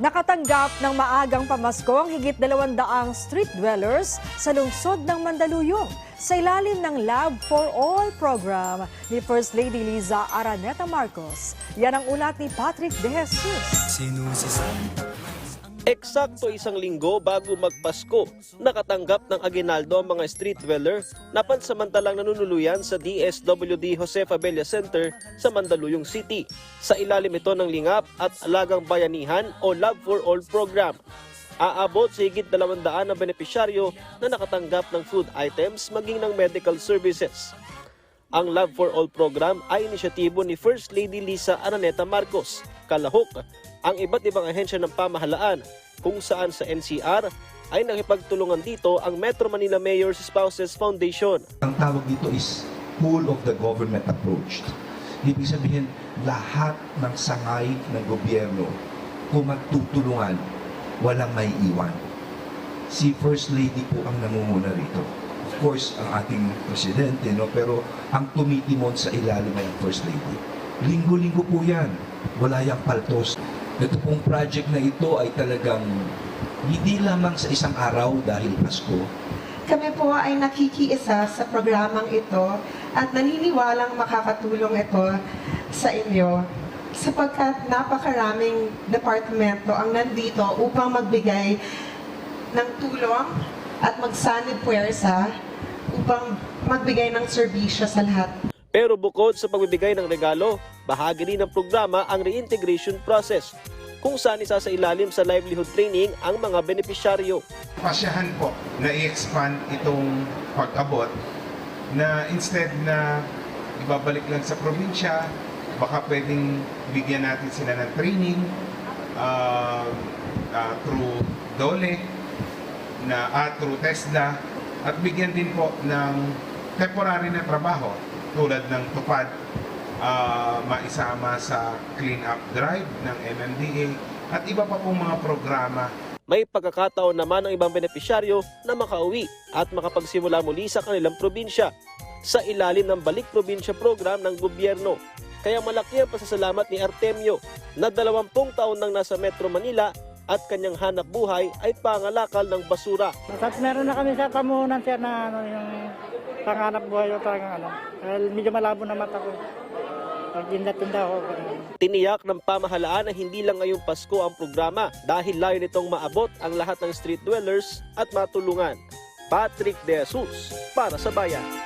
Nakatanggap ng maagang pamasko ang higit dalawandaang street dwellers sa lungsod ng Mandaluyong sa ilalim ng Lab for All program ni First Lady Liza Araneta Marcos. Yan ang ulat ni Patrick De Jesus. Eksakto isang linggo bago magpasko, nakatanggap ng aginaldo ang mga street dweller na pansamantalang nanunuluyan sa DSWD Jose Fabella Center sa Mandaluyong City. Sa ilalim ito ng Lingap at Alagang Bayanihan o Love for All program. Aabot sa higit 200 na benepisyaryo na nakatanggap ng food items maging ng medical services. Ang Love for All program ay inisyatibo ni First Lady Lisa Araneta Marcos, kalahok ang iba't ibang ahensya ng pamahalaan kung saan sa NCR ay nakipagtulungan dito ang Metro Manila Mayor's Spouses Foundation. Ang tawag dito is whole of the government approach. Ibig sabihin, lahat ng sangay ng gobyerno, kung magtutulungan, walang may iwan. Si First Lady po ang namumuna rito. Of course, ang ating presidente, no? pero ang tumitimon sa ilalim ay First Lady. Linggo-linggo po yan. Wala yung paltos. Ito pong project na ito ay talagang hindi lamang sa isang araw dahil Pasko, Kami po ay nakikiisa sa programang ito at naniniwalang makakatulong ito sa inyo sapagkat napakaraming departamento ang nandito upang magbigay ng tulong at magsanib puwersa upang magbigay ng serbisyo sa lahat. Pero bukod sa pagbibigay ng regalo, bahagi rin ng programa ang reintegration process kung saan isa sa ilalim sa livelihood training ang mga benepisyaryo. pasyahan po na i-expand itong pag-abot na instead na ibabalik lang sa probinsya, baka pwedeng bigyan natin sila ng training uh, uh, through DOLE na at through TESDA at bigyan din po ng temporary na trabaho tulad ng tupad uh, maisama sa clean up drive ng MMDA at iba pa pong mga programa May pagkakataon naman ang ibang benepisyaryo na makauwi at makapagsimula muli sa kanilang probinsya sa ilalim ng Balik Probinsya program ng gobyerno. Kaya malaki ang pasasalamat ni Artemio na 20 taon nang nasa Metro Manila at kanyang hanap buhay ay pangalakal ng basura. At meron na kami sa pamuhunan sir na ano, yung panganap buhay o talagang ano. Dahil medyo malabo na mata ko. Pag tinda-tinda ako. Tiniyak ng pamahalaan na hindi lang ngayong Pasko ang programa dahil layo nitong maabot ang lahat ng street dwellers at matulungan. Patrick De Jesus para sa Bayan.